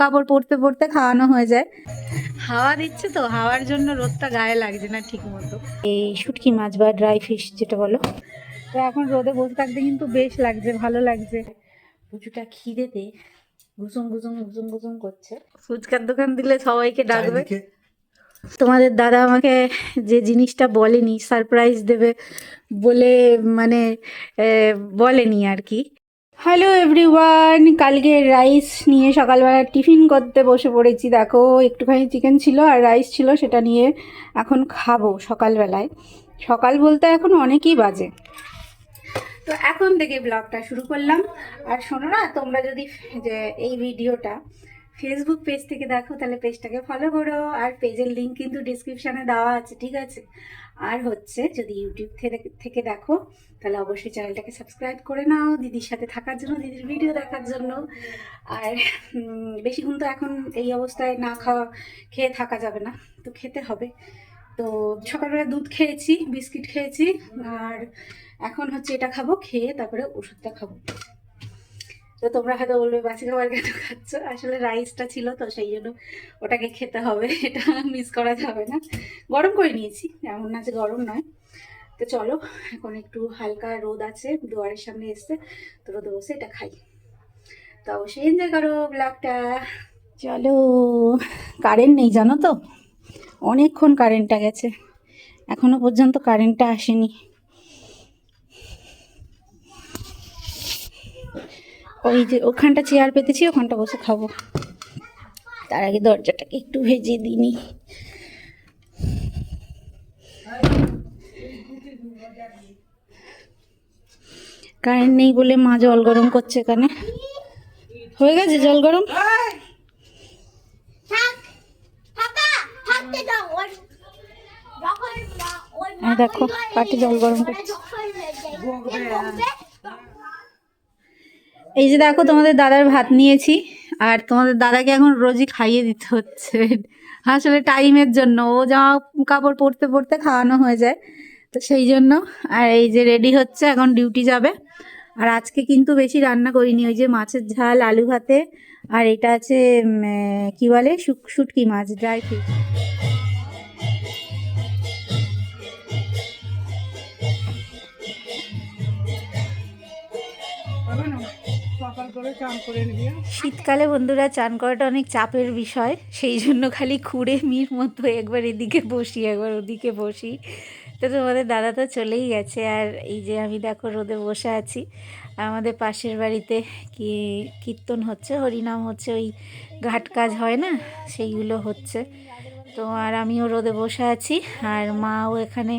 কাপড় পরতে পরতে খাওয়ানো হয়ে যায়। হাওয়া দিচ্ছে তো হাওয়ার জন্য রোদটা গায়ে লাগছে না ঠিক মতো। এই শুটকি মাছ বা ড্রাই ফিশ যেটা বলো। তো এখন রোদে বসে থাকতে কিন্তু বেশ লাগছে ভালো লাগছে। পুজোটা খিদেতে ঘুসুম ঘুসুম ঘুসুম ঘুসুম করছে। ফুচকার দোকান দিলে সবাইকে ডাকবে। তোমাদের দাদা আমাকে যে জিনিসটা বলেনি সারপ্রাইজ দেবে বলে মানে বলেনি আর কি। হ্যালো এভরিওয়ান কালকে রাইস নিয়ে সকালবেলা টিফিন করতে বসে পড়েছি। দেখো, একটুখানি চিকেন ছিল আর রাইস ছিল, সেটা নিয়ে এখন খাব সকালবেলায়। সকাল বলতে এখন অনেকই বাজে। তো এখন থেকে ব্লগটা শুরু করলাম। আর শোনো না, তোমরা যদি যে এই ভিডিওটা ফেসবুক পেজ থেকে দেখো, তাহলে পেজটাকে ফলো করো। আর পেজের লিঙ্ক কিন্তু ডিসক্রিপশানে দেওয়া আছে, ঠিক আছে? আর হচ্ছে যদি ইউটিউব থেকে দেখো, তাহলে অবশ্যই চ্যানেলটাকে সাবস্ক্রাইব করে নাও দিদির সাথে থাকার জন্য, দিদির ভিডিও দেখার জন্য। আর বেশিক্ষণ তো এখন এই অবস্থায় না খাওয়া, খেয়ে থাকা যাবে না, তো খেতে হবে। তো সকালবেলা দুধ খেয়েছি, বিস্কিট খেয়েছি, আর এখন হচ্ছে এটা খাব, খেয়ে তারপরে ওষুধটা খাব। তো তোমরা হয়তো বলবে বাসি খাবার কেন খাচ্ছ? আসলে রাইসটা ছিল তো, সেই জন্য ওটাকে খেতে হবে। এটা মিস করা যাবে না। গরম করে নিয়েছি, এমন না যে গরম নয়। তো চলো, এখন একটু হালকা রোদ আছে, দুয়ারের সামনে এসছে, তো রোদে বসে এটা খাই। তো অবশ্যই এনজয় করো ব্লগটা চলো কারেন্ট নেই, জানো তো? অনেকক্ষণ কারেন্টটা গেছে। এখনও পর্যন্ত কারেন্টটা আসেনি। ওই যে ওখানটা চেয়ার পেতেছি ওখানটা বসে খাব। তার আগে দরজাটাকে একটু ভেজে দিইনি। কারেন্ট নেই বলে মা জল গরম করছে এখানে। হয়ে গেছে জল গরম? দেখো, পাটি জল গরম করছে। এই যে দেখো তোমাদের দাদার ভাত নিয়েছি, আর তোমাদের দাদাকে এখন রোজই খাইয়ে দিতে হচ্ছে। আসলে টাইমের জন্য, ও জামা কাপড় পরতে পরতে খাওয়ানো হয়ে যায়। তো সেই জন্য, আর এই যে রেডি হচ্ছে, এখন ডিউটি যাবে। আর আজকে কিন্তু বেশি রান্না করিনি, ওই যে মাছের ঝাল, আলু ভাতে, আর এটা আছে কি বলে? শুটকি মাছ ড্রাই ফিশ শীতকালে বন্ধুরা চান করাটা অনেক চাপের বিষয়, সেই জন্য খালি খুঁড়ে মির মতো একবার এদিকে বসি, একবার ওদিকে বসি। তো তোমাদের দাদা তো চলেই গেছে, আর এই যে আমি দেখো রোদে বসে আছি। আমাদের পাশের বাড়িতে কি কীর্তন হচ্ছে, হরিনাম হচ্ছে, ওই ঘাট কাজ হয় না, সেইগুলো হচ্ছে। তো আর আমিও রোদে বসে আছি, আর মাও এখানে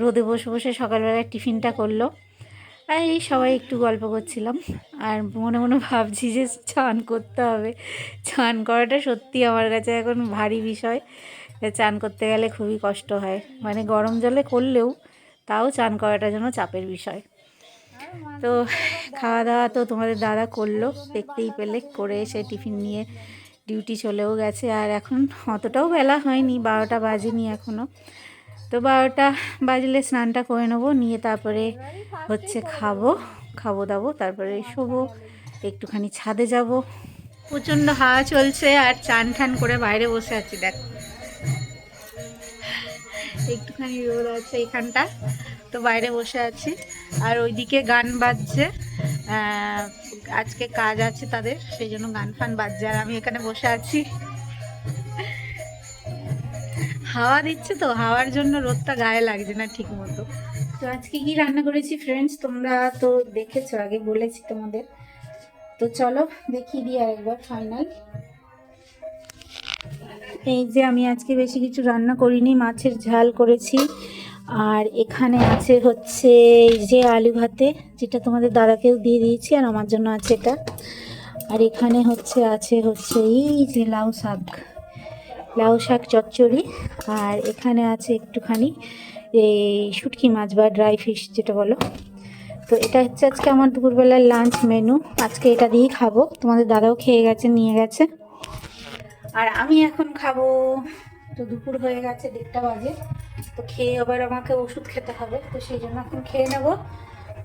রোদে বসে বসে সকালবেলা টিফিনটা করল। আর এই সবাই একটু গল্প করছিলাম, আর মনে মনে ভাবছি যে চান করতে হবে। চান করাটা সত্যি আমার কাছে এখন ভারী বিষয়। চান করতে গেলে খুবই কষ্ট হয়। মানে গরম জলে করলেও তাও চান করাটা যেন চাপের বিষয়। তো খাওয়া দাওয়া তো তোমাদের দাদা করল, দেখতেই পেলে, করে এসে টিফিন নিয়ে ডিউটি চলেও গেছে। আর এখন অতটাও বেলা হয়নি, বারোটা বাজেনি এখনও তো বারোটা বাজলে স্নানটা করে নেব, নিয়ে তারপরে হচ্ছে খাব খাব দাবো, তারপরে শোবো, একটুখানি ছাদে যাব। প্রচণ্ড হাওয়া চলছে আর চান ঠান করে বাইরে বসে আছি, দেখ। একটুখানি রোদ আছে এখানটা, তো বাইরে বসে আছি। আর ওইদিকে গান বাজছে আজকে কাজ আছে তাদের, সেই জন্য গান ফান বাজছে, আর আমি এখানে বসে আছি। হাওয়া দিচ্ছে তো, হাওয়ার জন্য রোদটা গায়ে লাগছে না ঠিক মতো তো আজকে কি রান্না করেছি ফ্রেন্ডস তোমরা তো দেখেছ, আগে বলেছি তোমাদের। তো চলো দেখিয়ে দিই আরেকবার ফাইনাল এই যে আমি আজকে বেশি কিছু রান্না করিনি, মাছের ঝাল করেছি। আর এখানে আছে হচ্ছে এই যে আলু ভাতে, যেটা তোমাদের দাদাকেও দিয়ে দিয়েছি আর আমার জন্য আছে এটা। আর এখানে হচ্ছে, আছে হচ্ছে এই যে লাউ শাক। লাউ শাক, চচ্চড়ি, আর এখানে আছে একটুখানি এই শুটকি মাছ বা ড্রাই ফিশ যেটা বলো। তো এটা হচ্ছে আজকে আমার দুপুরবেলার লাঞ্চ মেনু আজকে এটা দিয়েই খাব। তোমাদের দাদাও খেয়ে গেছে, নিয়ে গেছে। আর আমি এখন খাব, তো দুপুর হয়ে গেছে দেড়টা বাজে। তো খেয়ে আবার আমাকে ওষুধ খেতে হবে, তো সেই জন্য এখন খেয়ে নেব।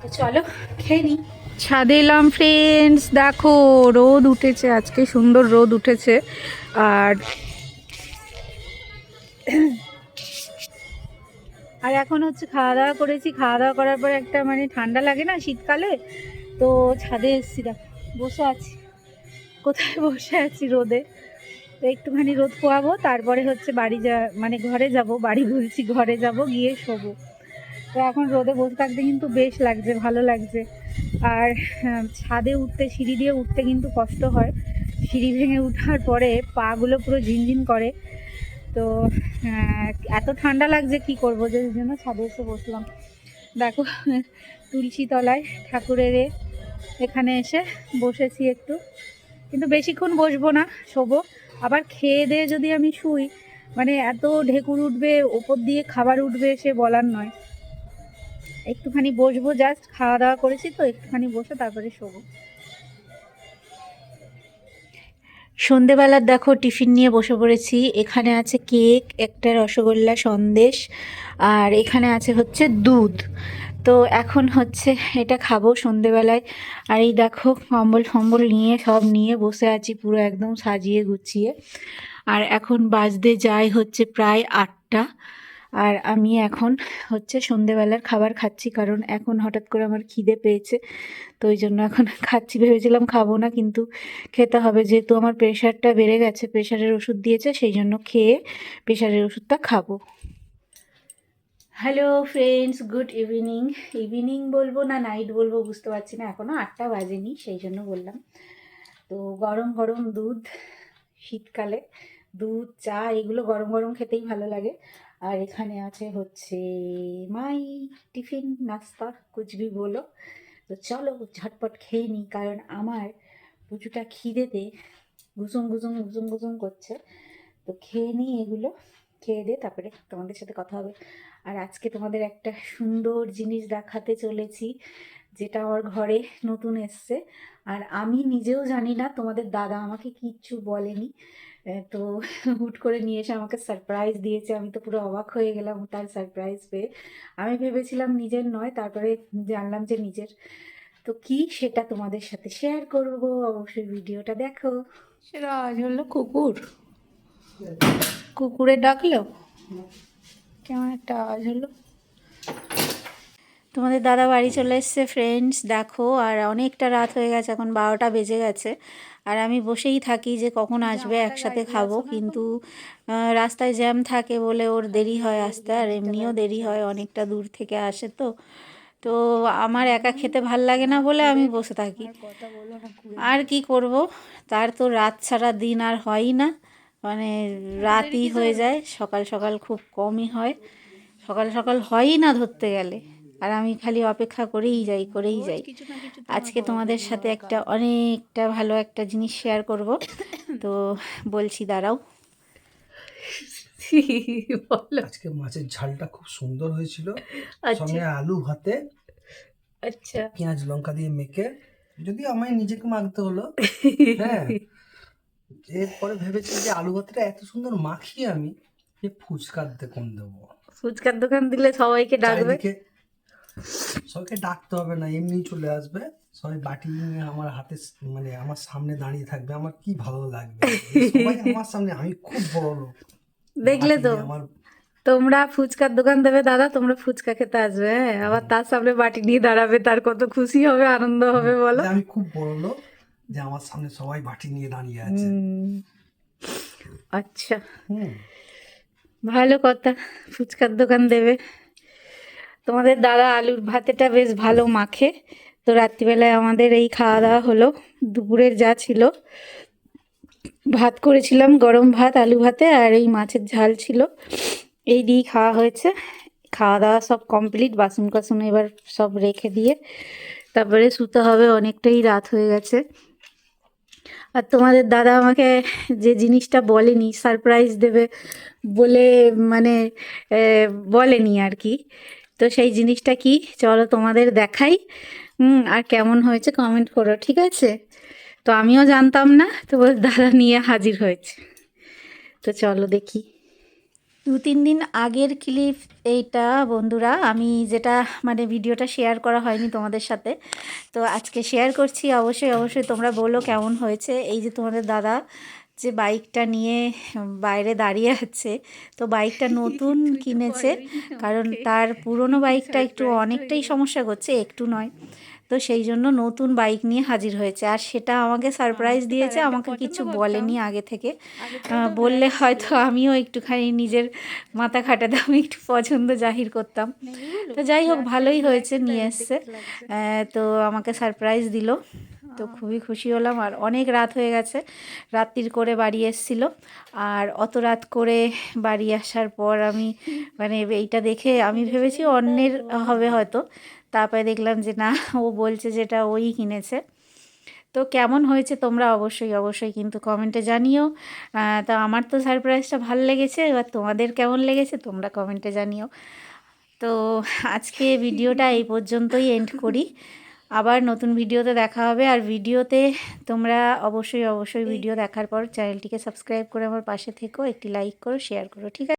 তো চলো, খেয়ে নিই। ছাদে এলাম ফ্রেন্ডস দেখো রোদ উঠেছে, আজকে সুন্দর রোদ উঠেছে। আর আর এখন হচ্ছে খাওয়া দাওয়া করেছি। খাওয়া দাওয়া করার পর একটা মানে ঠান্ডা লাগে না শীতকালে, তো ছাদে এসেছি দেখো, বসে আছি। কোথায় বসে আছি? রোদে। তো একটুখানি রোদ পোয়াবো, তারপরে হচ্ছে বাড়ি যা মানে ঘরে যাব, বাড়ি বলছি ঘরে যাব, গিয়ে শোবো। তো এখন রোদে বসে থাকতে কিন্তু বেশ লাগছে, ভালো লাগছে। আর ছাদে উঠতে, সিঁড়ি দিয়ে উঠতে কিন্তু কষ্ট হয়। সিঁড়ি ভেঙে ওঠার পরে পাগুলো পুরো ঝিনঝিন করে। তো এত ঠান্ডা লাগছে, কি করব? যে জন্য ছাদে এসে বসলাম। দেখো, তুলসী তলায় ঠাকুরের এখানে এসে বসেছি একটু। কিন্তু বেশিক্ষণ বসবো না, শোবো। আবার খেয়ে দিয়ে যদি আমি শুই মানে এত ঢেকুর উঠবে, ওপর দিয়ে খাবার উঠবে, সে বলার নয়। একটুখানি বসবো, জাস্ট খাওয়া দাওয়া করেছি তো, একটুখানি বসে তারপরে শোবো। সন্ধেবেলার দেখো, টিফিন নিয়ে বসে পড়েছি। এখানে আছে কেক, একটা রসগোল্লা সন্দেশ, আর এখানে আছে হচ্ছে দুধ। তো এখন হচ্ছে এটা খাব সন্ধেবেলায়। আর এই দেখো, কম্বল ফম্বল নিয়ে, সব নিয়ে বসে আছি পুরো একদম সাজিয়ে গুছিয়ে। আর এখন বাজতে যায় হচ্ছে প্রায় আটটা। আর আমি এখন হচ্ছে সন্ধেবেলার খাবার খাচ্ছি, কারণ এখন হঠাৎ করে আমার খিদে পেয়েছে, তো ওই জন্য এখন খাচ্ছি, ভেবেছিলাম খাব না, কিন্তু খেতে হবে, যেহেতু আমার প্রেশারটা বেড়ে গেছে প্রেশারের ওষুধ দিয়েছে, সেই জন্য খেয়ে প্রেশারের ওষুধটা খাব। Hello friends good evening evening বলব না নাইট বলব, বুঝতে পারছি না এখনও আটটা বাজেনি, সেই জন্য বললাম। তো গরম গরম দুধ, শীতকালে দুধ, চা, এগুলো গরম গরম খেতেই ভালো লাগে। আর এখানে আছে হচ্ছে মাই টিফিন নাস্তা, কুচবি বলো। তো চলো ঝটপট খেয়ে নিই, কারণ আমার প্রচুরটা খিদেতে গুজুম গুজুম গুজুম গুজুম করছে। তো খেয়ে নিই এগুলো, খেয়ে দিয়ে তারপরে তোমাদের সাথে কথা হবে। আর আজকে তোমাদের একটা সুন্দর জিনিস দেখাতে চলেছি। যেটা আমার ঘরে নতুন এসছে। আর আমি নিজেও জানি না তোমাদের দাদা আমাকে কিচ্ছু বলেনি। তো হুট করে নিয়ে এসে আমাকে সারপ্রাইজ দিয়েছে। আমি তো পুরো অবাক হয়ে গেলাম তার সারপ্রাইজ পেয়ে। আমি ভেবেছিলাম নিজের নয় তারপরে জানলাম যে নিজের। তো কি সেটা তোমাদের সাথে শেয়ার করব? অবশ্যই ভিডিওটা দেখো। সেটা আজ হলো কুকুর। কুকুরে ডাকলো? কেমন একটা আওয়াজ হলো? তোমাদের দাদা বাড়ি চলে এসছে ফ্রেন্ডস দেখো আর অনেকটা রাত হয়ে গেছে এখন বারোটা বেজে গেছে। আর আমি বসেই থাকি যে কখন আসবে একসাথে খাব কিন্তু রাস্তায় জ্যাম থাকে বলে ওর দেরি হয় আসতে আর এমনিও দেরি হয় অনেকটা দূর থেকে আসে তো। তো আমার একা খেতে ভালো লাগে না বলে আমি বসে থাকি। আর কি করব? তার তো রাত ছাড়া দিন আর হয়ই না। মানে রাতই হয়ে যায় সকাল সকাল খুব কমই হয়। সকাল সকাল হয়ই না ধরতে গেলে। আর আমি খালি অপেক্ষা করেই যাই করেই যাই। আজকে তোমাদের সাথে একটা অনেকটা ভালো একটা জিনিস শেয়ার করব। তো বলছি দাঁড়াও। আজকে মাছের ঝালটা খুব সুন্দর হয়েছিল। আচ্ছা। সঙ্গে আলু ভাতে আচ্ছা। পেঁয়াজ লঙ্কা দিয়ে মেখে যদি আমায় নিজেকে মাখতে হলো। হ্যাঁ। এরপরে ভেবেছি যে আলু ভাতটা এত সুন্দর মাখি আমি যে ফুচকার দোকান দেবো। ফুচকার দোকান দিলে সবাইকে ডাকবে। সবাইকে ডাকতে হবে না এমনি চলে আসবে। সবাই বাটি নিয়ে আমার হাতে মানে আমার সামনে দাঁড়িয়ে থাকবে আমার কি ভালো লাগবে? সবাই আমার সামনে আমি খুব বড় লোক। দেখলে তো। আমার তোমরা ফুচকার দোকান দেবে দাদা তোমরা ফুচকা খেতে আসবে হ্যাঁ? আবার তার সামনে বাটি নিয়ে দাঁড়াবে তার কত খুশি হবে আনন্দ হবে বলো। আমি খুব বড় লোক যে আমার সামনে সবাই বাটি নিয়ে দাঁড়িয়ে আছে। আচ্ছা। ভালো কথা ফুচকার দোকান দেবে। তোমাদের দাদা আলুর ভাতেটা বেশ ভালো মাখে। তো রাত্রিবেলায় আমাদের এই খাওয়া দাওয়া হলো। দুপুরের যা ছিল, ভাত করেছিলাম, গরম ভাত, আলু ভাতে, আর এই মাছের ঝাল ছিল। এই দিয়েই খাওয়া হয়েছে। খাওয়া দাওয়া সব কমপ্লিট বাসন কাসন এবার সব রেখে দিয়ে তারপরে শুতে হবে, অনেকটাই রাত হয়ে গেছে। আর তোমাদের দাদা আমাকে যে জিনিসটা বলেনি সারপ্রাইজ দেবে বলে মানে বলেনি আর কি। তো সেই জিনিসটা কি? চলো তোমাদের দেখাই। হুম, আর কেমন হয়েছে কমেন্ট করো, ঠিক আছে? তো আমিও জানতাম না, তো দাদা নিয়ে হাজির হয়েছে। তো চলো দেখি। দু তিন দিন আগের ক্লিপ এইটা, বন্ধুরা, আমি যেটা মানে ভিডিওটা শেয়ার করা হয়নি তোমাদের সাথে, তো আজকে শেয়ার করছি। অবশ্যই অবশ্যই তোমরা বলো কেমন হয়েছে। এই যে তোমাদের দাদা যে বাইকটা নিয়ে বাইরে দাঁড়িয়ে আছে তো বাইকটা নতুন কিনেছে কারণ তার পুরনো বাইকটা একটু অনেকটাই সমস্যা করছে একটু নয়। তো সেই জন্য নতুন বাইক নিয়ে হাজির হয়েছে। আর সেটা আমাকে সারপ্রাইজ দিয়েছে আমাকে কিছু বলেনি আগে থেকে। বললে হয়তো আমিও একটুখানি নিজের মাথা খাটাতাম একটু পছন্দ জাহির করতাম। তো যাই হোক ভালোই হয়েছে নিয়ে এসছে। তো আমাকে সারপ্রাইজ দিল। তো খুবই খুশি হলাম। আর অনেক রাত হয়ে গেছে রাত্রির করে বাড়ি এসেছিল। আর অত রাত করে বাড়ি আসার পর আমি মানে এইটা দেখে আমি ভেবেছি অন্যের হবে হয়তো। তারপরে দেখলাম যে না ও বলছে যেটা ওই কিনেছে। তো কেমন হয়েছে তোমরা অবশ্যই অবশ্যই কিন্তু কমেন্টে জানিও। তা আমার তো সারপ্রাইজটা ভালো লেগেছে এবার তোমাদের কেমন লেগেছে তোমরা কমেন্টে জানিও। তো আজকে ভিডিওটা এই পর্যন্তই এন্ড করি। আবার নতুন ভিডিওতে দেখা হবে আর ভিডিওতে তোমরা অবশ্যই অবশ্যই ভিডিও দেখার পর চ্যানেলটিকে সাবস্ক্রাইব করে আমার পাশে থেকো একটি লাইক করো শেয়ার করো ঠিক আছে?